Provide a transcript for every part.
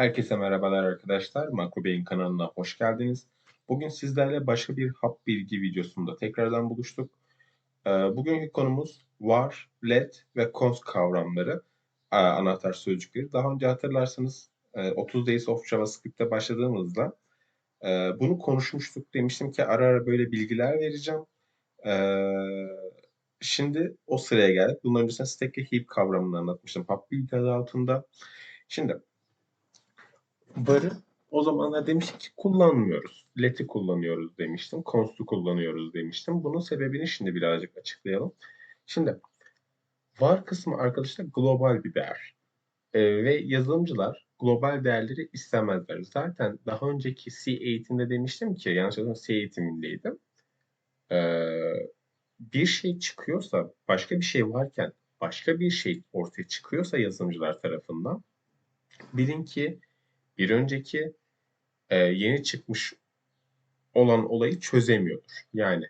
Herkese merhabalar arkadaşlar. Makro Beyin kanalına hoş geldiniz. Bugün sizlerle başka bir hap bilgi videosunda tekrardan buluştuk. Ee, bugünkü konumuz var, let ve cons kavramları, e, anahtar sözcükleri. Daha önce hatırlarsanız 30 e, Days of JavaScript'te başladığımızda e, bunu konuşmuştuk. Demiştim ki ara ara böyle bilgiler vereceğim. Şimdi o sıraya geldik. Bundan öncesinde stack ve heap kavramını anlatmıştım hap bilgi adı altında. Şimdi Varı o zamanlar demiştik ki kullanmıyoruz. Let'i kullanıyoruz demiştim. Const'u kullanıyoruz demiştim. Bunun sebebini şimdi birazcık açıklayalım. Şimdi var kısmı arkadaşlar global bir değer. Ee, ve yazılımcılar global değerleri istemezler. Zaten daha önceki C eğitimde demiştim ki, yanlış hatırlamıyorsam C eğitimindeydim. Ee, bir şey çıkıyorsa, başka bir şey varken başka bir şey ortaya çıkıyorsa yazılımcılar tarafından bilin ki bir önceki e, yeni çıkmış olan olayı çözemiyordur. Yani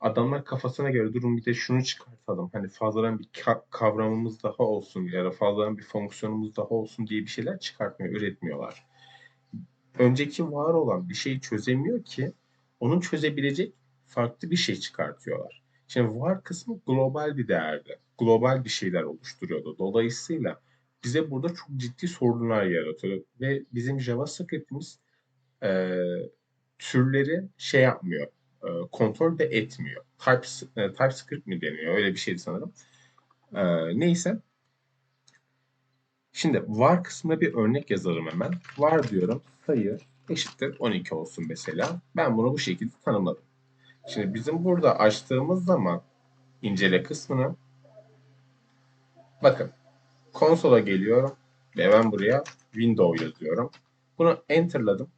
adamlar kafasına göre durum bir de şunu çıkartalım. Hani fazladan bir kavramımız daha olsun ya da fazladan bir fonksiyonumuz daha olsun diye bir şeyler çıkartmıyor, üretmiyorlar. Önceki var olan bir şeyi çözemiyor ki onun çözebilecek farklı bir şey çıkartıyorlar. Şimdi var kısmı global bir değerdi. Global bir şeyler oluşturuyordu. Dolayısıyla bize burada çok ciddi sorunlar yaratıyor. Ve bizim JavaScript'imiz e, türleri şey yapmıyor, e, kontrol de etmiyor. Type, e, TypeScript mi deniyor? Öyle bir şeydi sanırım. E, neyse. Şimdi var kısmına bir örnek yazarım hemen. Var diyorum sayı eşittir 12 olsun mesela. Ben bunu bu şekilde tanımladım. Şimdi bizim burada açtığımız zaman incele kısmını bakın konsola geliyorum ve ben buraya window yazıyorum. Bunu enterladım.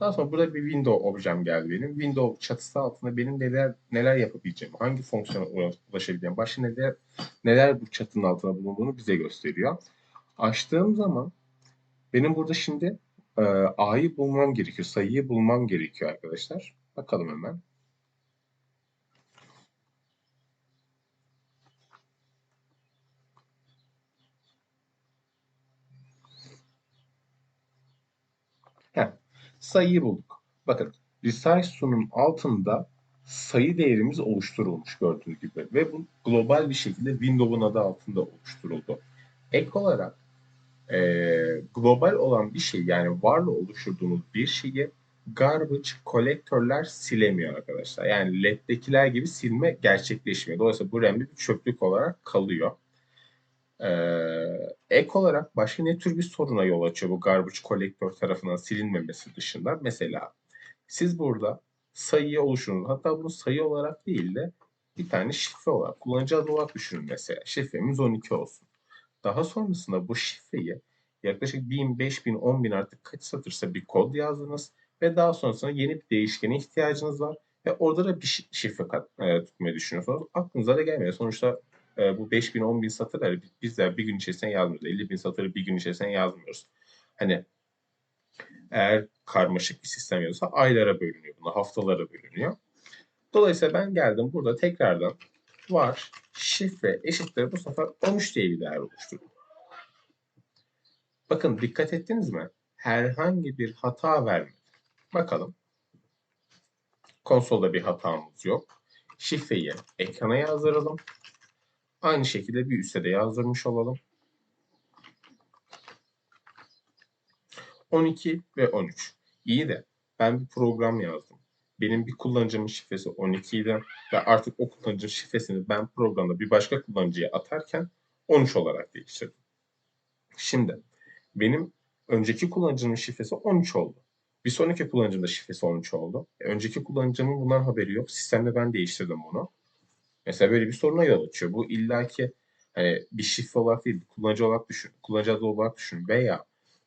Daha sonra burada bir window objem geldi benim. Window çatısı altında benim neler neler yapabileceğim, hangi fonksiyona ulaşabileceğim, başka neler neler bu çatının altında bulunduğunu bize gösteriyor. Açtığım zaman benim burada şimdi e, A'yı bulmam gerekiyor, sayıyı bulmam gerekiyor arkadaşlar. Bakalım hemen. Sayıyı bulduk. Bakın resize'sunun altında sayı değerimiz oluşturulmuş gördüğünüz gibi ve bu global bir şekilde Windows'un adı altında oluşturuldu. Ek olarak e, global olan bir şey yani varla oluşturduğumuz bir şeyi garbage kolektörler silemiyor arkadaşlar. Yani LED'dekiler gibi silme gerçekleşmiyor. Dolayısıyla bu önemli bir çöplük olarak kalıyor. Ee, ek olarak başka ne tür bir soruna yol açıyor bu garbage kolektör tarafından silinmemesi dışında? Mesela siz burada sayıyı oluşturun. Hatta bunu sayı olarak değil de bir tane şifre olarak, kullanıcı adı olarak düşünün mesela. Şifremiz 12 olsun. Daha sonrasında bu şifreyi yaklaşık 1000, 5000, 10000 artık kaç satırsa bir kod yazdınız ve daha sonrasında yeni bir değişkene ihtiyacınız var ve orada da bir şifre kat, e, tutmayı düşünüyorsunuz. Aklınıza da gelmiyor. Sonuçta e, bu 5000 10 bin satırları bizler bir gün içerisinde yazmıyoruz. 50 bin satırı bir gün içerisinde yazmıyoruz. Hani eğer karmaşık bir sistem yazıyorsa aylara bölünüyor. Buna haftalara bölünüyor. Dolayısıyla ben geldim burada tekrardan var şifre eşittir bu sefer 13 diye bir değer oluşturdum. Bakın dikkat ettiniz mi? Herhangi bir hata vermedi. Bakalım. Konsolda bir hatamız yok. Şifreyi ekrana yazdıralım. Aynı şekilde bir üste de yazdırmış olalım. 12 ve 13. İyi de ben bir program yazdım. Benim bir kullanıcımın şifresi 12 idi ve artık o kullanıcının şifresini ben programda bir başka kullanıcıya atarken 13 olarak değiştirdim. Şimdi benim önceki kullanıcımın şifresi 13 oldu. Bir sonraki kullanıcımın da şifresi 13 oldu. E, önceki kullanıcımın bundan haberi yok. Sistemde ben değiştirdim bunu. Mesela böyle bir soruna yol açıyor. Bu illaki hani bir şifre olarak değil, kullanıcı olarak düşün, kullanıcı adı olarak düşün veya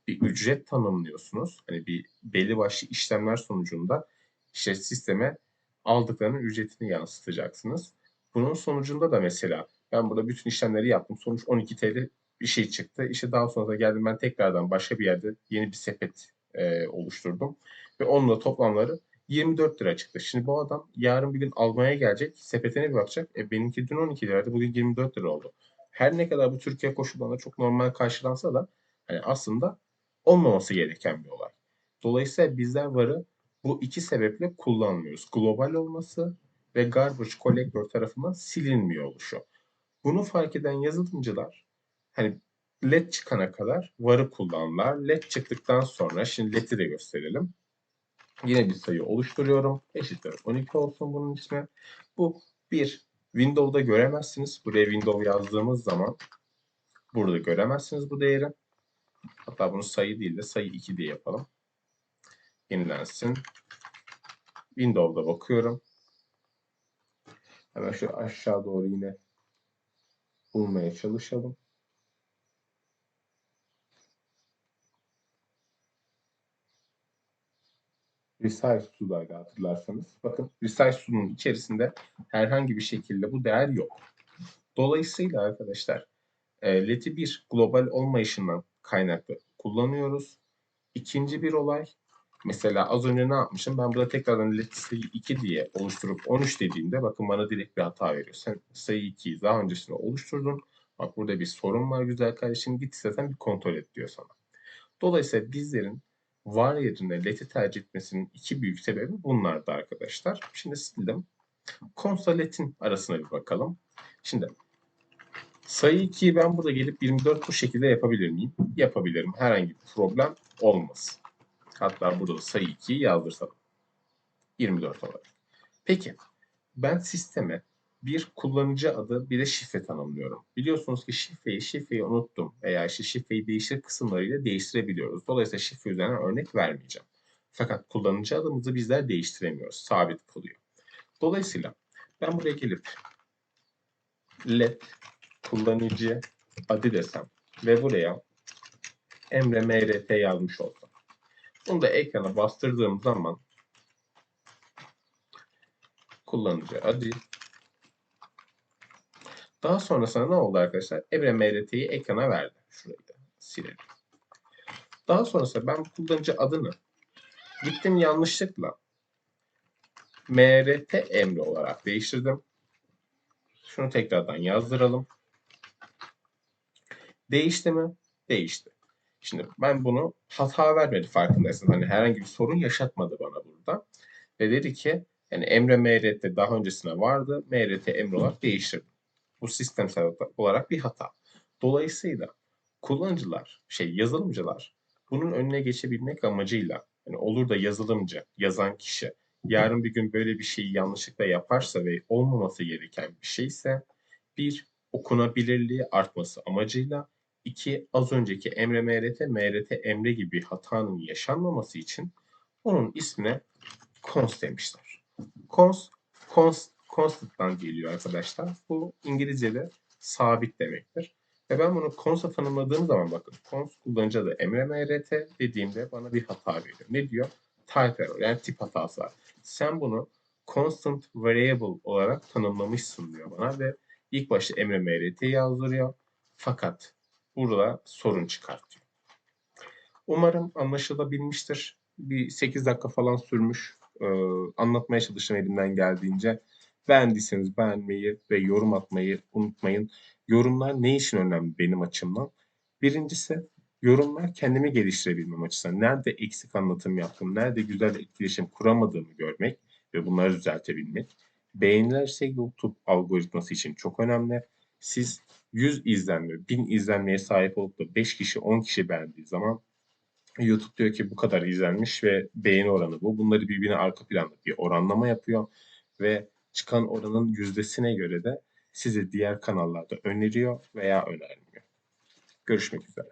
bir ücret tanımlıyorsunuz. Hani bir belli başlı işlemler sonucunda işte sisteme aldıklarının ücretini yansıtacaksınız. Bunun sonucunda da mesela ben burada bütün işlemleri yaptım. Sonuç 12 TL bir şey çıktı. İşte daha sonra da geldim ben tekrardan başka bir yerde yeni bir sepet e, oluşturdum. Ve onunla toplamları 24 lira çıktı. Şimdi bu adam yarın bir gün almaya gelecek. Sepetine bir bakacak. E benimki dün 12 liraydı. Bugün 24 lira oldu. Her ne kadar bu Türkiye koşullarında çok normal karşılansa da hani aslında olmaması gereken bir olay. Dolayısıyla bizler varı bu iki sebeple kullanmıyoruz. Global olması ve garbage collector tarafından silinmiyor oluşu. Bunu fark eden yazılımcılar hani LED çıkana kadar varı kullanırlar. LED çıktıktan sonra şimdi LED'i de gösterelim. Yine bir sayı oluşturuyorum. Eşittir 12 olsun bunun ismi. Bu bir Windows'da göremezsiniz. Buraya Windows yazdığımız zaman burada göremezsiniz bu değeri. Hatta bunu sayı değil de sayı 2 diye yapalım. Yenilensin. Windows'da bakıyorum. Hemen şu aşağı doğru yine bulmaya çalışalım. Resize su'daydı hatırlarsanız. Bakın Resize su'nun içerisinde herhangi bir şekilde bu değer yok. Dolayısıyla arkadaşlar e, LED'i bir global olmayışından kaynaklı kullanıyoruz. İkinci bir olay mesela az önce ne yapmışım? Ben burada tekrardan LED sayı 2 diye oluşturup 13 dediğimde bakın bana direkt bir hata veriyor. Sen sayı 2'yi daha öncesinde oluşturdun. Bak burada bir sorun var güzel kardeşim. Git istersen bir kontrol et diyor sana. Dolayısıyla bizlerin var yerine LED'i tercih etmesinin iki büyük sebebi bunlardı arkadaşlar. Şimdi sildim. Consta LED'in arasına bir bakalım. Şimdi sayı 2'yi ben burada gelip 24 bu şekilde yapabilir miyim? Yapabilirim. Herhangi bir problem olmaz. Hatta burada da sayı 2'yi yazdırsalım. 24 olarak. Peki ben sisteme bir kullanıcı adı bir de şifre tanımlıyorum. Biliyorsunuz ki şifreyi şifreyi unuttum veya işte şifreyi değiştir kısımlarıyla değiştirebiliyoruz. Dolayısıyla şifre üzerinden örnek vermeyeceğim. Fakat kullanıcı adımızı bizler değiştiremiyoruz. Sabit kalıyor. Dolayısıyla ben buraya gelip let kullanıcı adı desem ve buraya Emre MRT yazmış olsam. Bunu da ekrana bastırdığım zaman kullanıcı adı daha sonrasında ne oldu arkadaşlar? Emre MRT'yi ekrana verdi. Şurayı da silelim. Daha sonrasında ben kullanıcı adını gittim yanlışlıkla MRT emri olarak değiştirdim. Şunu tekrardan yazdıralım. Değişti mi? Değişti. Şimdi ben bunu hata vermedi farkındaysınız. Hani herhangi bir sorun yaşatmadı bana burada. Ve dedi ki yani Emre MRT daha öncesine vardı. MRT emri olarak değiştirdim. Bu sistemsel olarak bir hata. Dolayısıyla kullanıcılar, şey yazılımcılar bunun önüne geçebilmek amacıyla yani olur da yazılımcı, yazan kişi yarın bir gün böyle bir şeyi yanlışlıkla yaparsa ve olmaması gereken bir şeyse bir okunabilirliği artması amacıyla iki az önceki emre mrt, mrt emre gibi hatanın yaşanmaması için onun ismine cons demişler. Cons, cons constant'tan geliyor arkadaşlar. Bu İngilizce'de sabit demektir. Ve ben bunu const'a tanımladığım zaman bakın const kullanıcı adı emre.mrt dediğimde bana bir hata veriyor. Ne diyor? Type error yani tip hatası var. Sen bunu constant variable olarak tanımlamışsın diyor bana ve ilk başta emre.mrt yazdırıyor. Fakat burada sorun çıkartıyor. Umarım anlaşılabilmiştir. Bir 8 dakika falan sürmüş. Ee, anlatmaya çalıştım elimden geldiğince. Beğendiyseniz beğenmeyi ve yorum atmayı unutmayın. Yorumlar ne için önemli benim açımdan? Birincisi yorumlar kendimi geliştirebilmem açısından. Nerede eksik anlatım yaptım, nerede güzel etkileşim kuramadığımı görmek ve bunları düzeltebilmek. Beğeniler ise YouTube algoritması için çok önemli. Siz 100 izlenme, 1000 izlenmeye sahip olup da 5 kişi, 10 kişi beğendiği zaman YouTube diyor ki bu kadar izlenmiş ve beğeni oranı bu. Bunları birbirine arka planda bir oranlama yapıyor ve çıkan oranın yüzdesine göre de sizi diğer kanallarda öneriyor veya önermiyor. Görüşmek üzere.